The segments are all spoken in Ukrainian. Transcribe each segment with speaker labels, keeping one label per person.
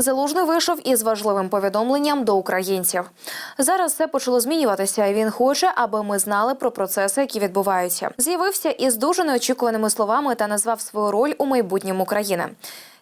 Speaker 1: Залужний вийшов із важливим повідомленням до українців. Зараз все почало змінюватися. і Він хоче, аби ми знали про процеси, які відбуваються. З'явився із дуже неочікуваними словами та назвав свою роль у майбутньому країни.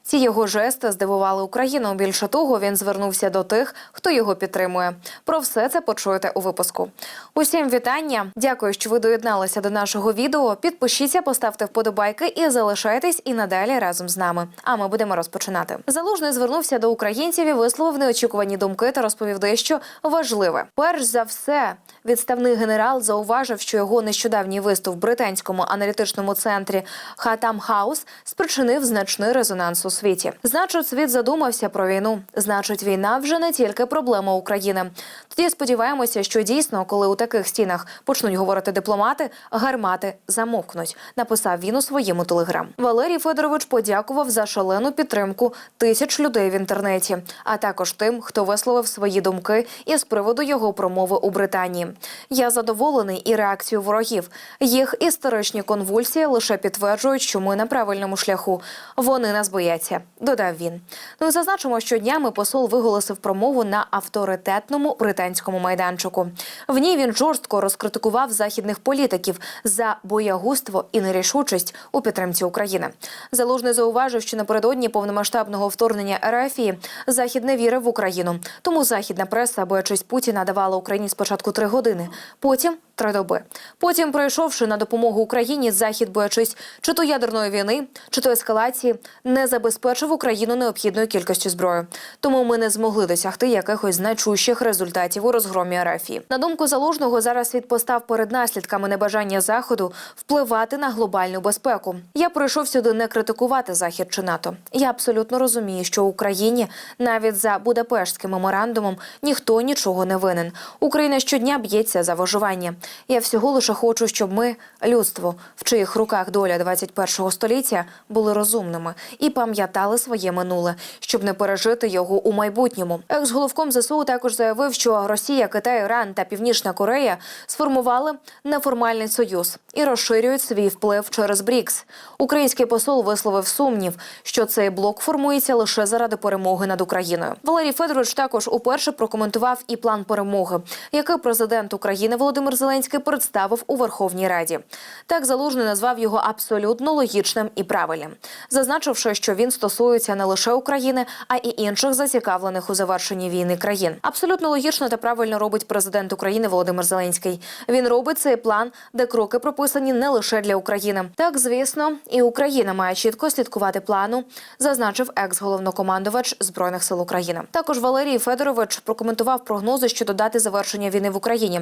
Speaker 1: Ці його жести здивували Україну. Більше того, він звернувся до тих, хто його підтримує. Про все це почуєте у випуску. Усім вітання. Дякую, що ви доєдналися до нашого відео. Підпишіться, поставте вподобайки і залишайтесь і надалі разом з нами. А ми будемо розпочинати. Залужний звернувся до українців і висловив неочікувані думки та розповів дещо важливе. Перш за все, відставний генерал зауважив, що його нещодавній виступ в британському аналітичному центрі Хатам Хаус спричинив значний резонанс у світі. Значить, світ задумався про війну. Значить, війна вже не тільки проблема України. Тоді сподіваємося, що дійсно, коли у таких стінах почнуть говорити дипломати, гармати замовкнуть. Написав він у своєму телеграм. Валерій Федорович подякував за шалену підтримку тисяч людей в інтернеті, а також тим, хто висловив свої думки із приводу його промови у Британії. Я задоволений і реакцією ворогів. Їх історичні конвульсії лише підтверджують, що ми на правильному шляху. Вони нас бояться, додав він. Ну зазначимо, що днями посол виголосив промову на авторитетному британському майданчику. В ній він жорстко розкритикував західних політиків за боягузтво і нерішучість у підтримці України. Залужний зауважив, що напередодні повномасштабного вторгнення РФ Захід не вірив в Україну. Тому західна преса, боячись Путіна, давала Україні спочатку три години, потім три доби. Потім, прийшовши на допомогу Україні, захід, боячись чи то ядерної війни, чи то ескалації, не забезпечив Україну необхідною кількістю зброї. Тому ми не змогли досягти якихось значущих результатів у розгромі РФ. На думку залужного, зараз світ постав перед наслідками небажання заходу впливати на глобальну безпеку. Я прийшов сюди не критикувати захід чи НАТО. Я абсолютно розумію, що Україні навіть за Будапештським меморандумом ніхто нічого не винен. Україна щодня б'ється за виживання. Я всього лише хочу, щоб ми, людство, в чиїх руках доля 21-го століття, були розумними і пам'ятали своє минуле, щоб не пережити його у майбутньому. Екс-головком ЗСУ також заявив, що Росія, Китай, Іран та Північна Корея сформували неформальний союз і розширюють свій вплив через БРІКС. Український посол висловив сумнів, що цей блок формується лише заради перемоги над Україною. Валерій Федорович також уперше прокоментував і план перемоги, який президент України Володимир Зеленський представив у Верховній Раді. Так залужний назвав його абсолютно логічним і правильним, зазначивши, що він стосується не лише України, а й інших зацікавлених у завершенні війни країн. Абсолютно логічно та правильно робить президент України Володимир Зеленський. Він робить цей план, де кроки прописані не лише для України. Так, звісно, і Україна має чітко слідкувати плану, зазначив екс-головнокомандувач збройних сил України. Також Валерій Федорович прокоментував прогнози щодо дати завершення війни в Україні.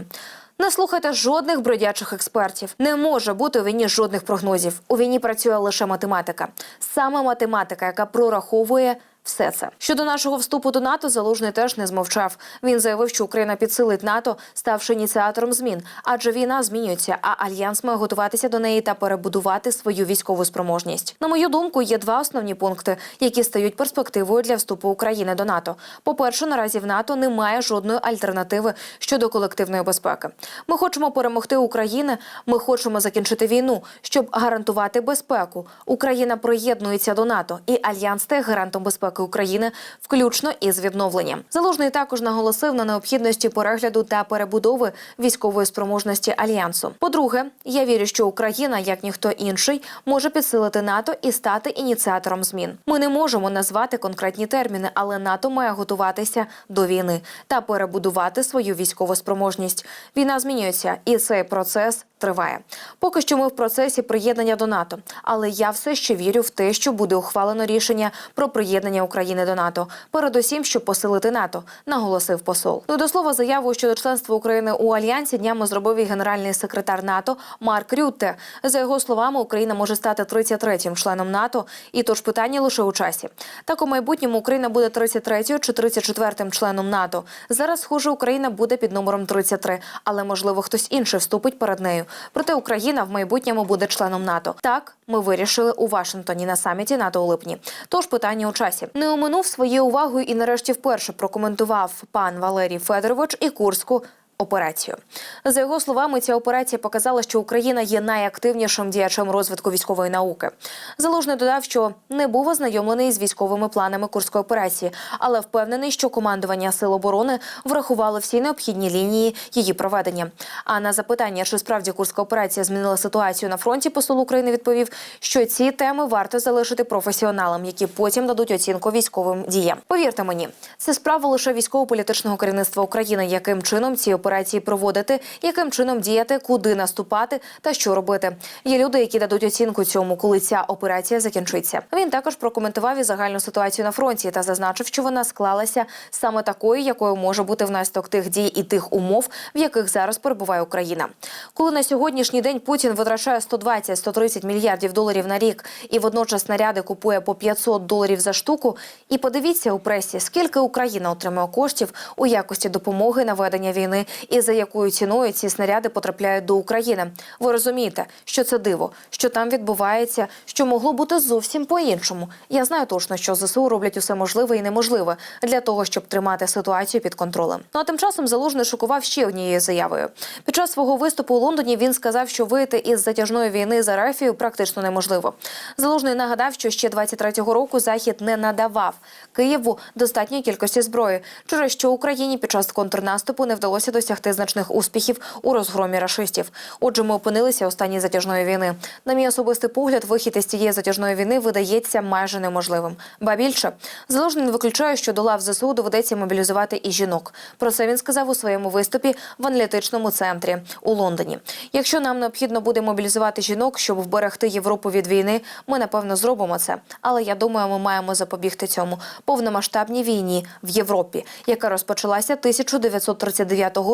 Speaker 1: Не слухайте жодних бродячих експертів. Не може бути у війні жодних прогнозів. У війні працює лише математика. Саме математика, яка прораховує. Все це щодо нашого вступу до НАТО залужний теж не змовчав. Він заявив, що Україна підсилить НАТО, ставши ініціатором змін, адже війна змінюється, а альянс має готуватися до неї та перебудувати свою військову спроможність. На мою думку, є два основні пункти, які стають перспективою для вступу України до НАТО. По перше, наразі в НАТО немає жодної альтернативи щодо колективної безпеки. Ми хочемо перемогти Україну. Ми хочемо закінчити війну, щоб гарантувати безпеку. Україна приєднується до НАТО, і альянс стає гарантом безпеки України, включно із відновленням. Залужний також наголосив на необхідності перегляду та перебудови військової спроможності альянсу. По-друге, я вірю, що Україна, як ніхто інший, може підсилити НАТО і стати ініціатором змін. Ми не можемо назвати конкретні терміни, але НАТО має готуватися до війни та перебудувати свою військову спроможність. Війна змінюється, і цей процес триває. Поки що ми в процесі приєднання до НАТО, але я все ще вірю в те, що буде ухвалено рішення про приєднання України до НАТО. Передусім, щоб посилити НАТО, наголосив посол. Ну до слова, заяву щодо членства України у альянсі днями зробив і генеральний секретар НАТО Марк Рютте. За його словами, Україна може стати 33-м членом НАТО, і тож питання лише у часі. Так у майбутньому Україна буде 33-ю чи 34-м членом НАТО. Зараз, схоже, Україна буде під номером 33, але можливо хтось інший вступить перед нею. Проте Україна в майбутньому буде членом НАТО. Так ми вирішили у Вашингтоні на саміті НАТО у липні. Тож питання у часі не оминув своєю увагою і нарешті вперше прокоментував пан Валерій Федорович і Курську операцію. За його словами, ця операція показала, що Україна є найактивнішим діячем розвитку військової науки. Залужний додав, що не був ознайомлений з військовими планами курської операції, але впевнений, що командування сил оборони врахувало всі необхідні лінії її проведення. А на запитання, чи справді курська операція змінила ситуацію на фронті, посол України відповів, що ці теми варто залишити професіоналам, які потім дадуть оцінку військовим діям. Повірте мені, це справа лише військово-політичного керівництва України, яким чином ці операції проводити, яким чином діяти, куди наступати та що робити. Є люди, які дадуть оцінку цьому, коли ця операція закінчиться. Він також прокоментував і загальну ситуацію на фронті та зазначив, що вона склалася саме такою, якою може бути внаслідок тих дій і тих умов, в яких зараз перебуває Україна. Коли на сьогоднішній день Путін витрачає 120-130 мільярдів доларів на рік і водночас снаряди купує по 500 доларів за штуку. І подивіться у пресі, скільки Україна отримує коштів у якості допомоги на ведення війни і за якою ціною ці снаряди потрапляють до України. Ви розумієте, що це диво, що там відбувається, що могло бути зовсім по-іншому. Я знаю точно, що ЗСУ роблять усе можливе і неможливе для того, щоб тримати ситуацію під контролем. Ну а тим часом залужний шокував ще однією заявою. Під час свого виступу у Лондоні він сказав, що вийти із затяжної війни з Арафією практично неможливо. Залужний нагадав, що ще 23-го року Захід не надавав Києву достатньої кількості зброї, через що Україні під час контрнаступу не вдалося досягти значних успіхів у розгромі рашистів. Отже, ми опинилися у стані затяжної війни. На мій особистий погляд, вихід із цієї затяжної війни видається майже неможливим. Ба більше залужний виключає, що до лав ЗСУ доведеться мобілізувати і жінок. Про це він сказав у своєму виступі в аналітичному центрі у Лондоні. Якщо нам необхідно буде мобілізувати жінок, щоб вберегти Європу від війни, ми напевно зробимо це. Але я думаю, ми маємо запобігти цьому повномасштабній війні в Європі, яка розпочалася 1939 року,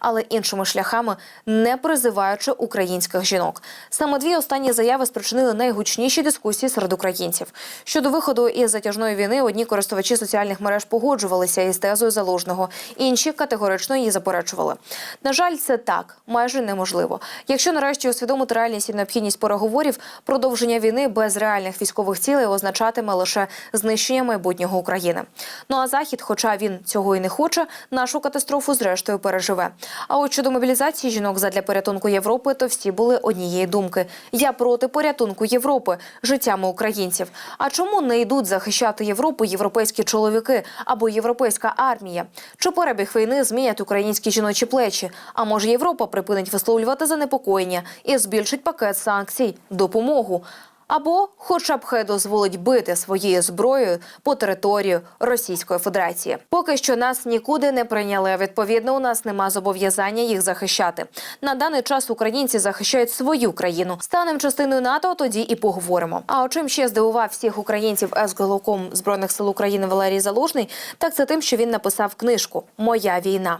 Speaker 1: але іншими шляхами не призиваючи українських жінок. Саме дві останні заяви спричинили найгучніші дискусії серед українців. Щодо виходу із затяжної війни, одні користувачі соціальних мереж погоджувалися із тезою залужного, інші категорично її заперечували. На жаль, це так майже неможливо. Якщо нарешті усвідомити реальність і необхідність переговорів, продовження війни без реальних військових цілей означатиме лише знищення майбутнього України. Ну а захід, хоча він цього і не хоче, нашу катастрофу зрештою переживе. А от щодо мобілізації жінок задля порятунку Європи, то всі були однієї думки: я проти порятунку Європи життями українців. А чому не йдуть захищати Європу європейські чоловіки або європейська армія? Чи перебіг війни змінять українські жіночі плечі? А може Європа припинить висловлювати занепокоєння і збільшить пакет санкцій, допомогу? Або, хоча б хай дозволить бити своєю зброєю по території Російської Федерації. Поки що нас нікуди не прийняли. Відповідно, у нас нема зобов'язання їх захищати. На даний час українці захищають свою країну. Станемо частиною НАТО, тоді і поговоримо. А о чим ще здивував всіх українців екс-головком збройних сил України Валерій Залужний, так це тим, що він написав книжку Моя війна,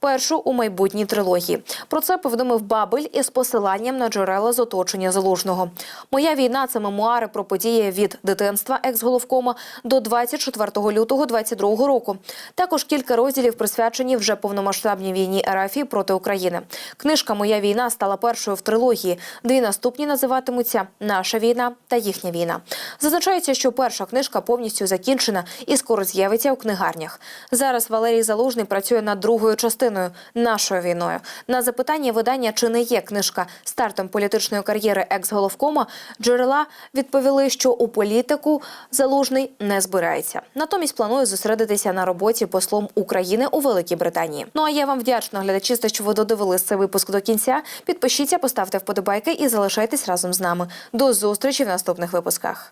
Speaker 1: першу у майбутній трилогії. Про це повідомив Бабель із посиланням на джерела з оточення залужного. Моя війна це мемуари про події від дитинства екс-головкома до 24 лютого 22 року. Також кілька розділів присвячені вже повномасштабній війні РФ проти України. Книжка Моя війна стала першою в трилогії. Дві наступні називатимуться Наша війна та їхня війна. Зазначається, що перша книжка повністю закінчена і скоро з'явиться у книгарнях. Зараз Валерій Залужний працює над другою частиною нашою війною. На запитання видання, чи не є книжка стартом політичної кар'єри екс-головкома, джерела відповіли, що у політику залужний не збирається. Натомість планує зосередитися на роботі послом України у Великій Британії. Ну а я вам вдячна, глядачі, за що ви додивились цей випуск до кінця. Підпишіться, поставте вподобайки і залишайтесь разом з нами. До зустрічі в наступних випусках.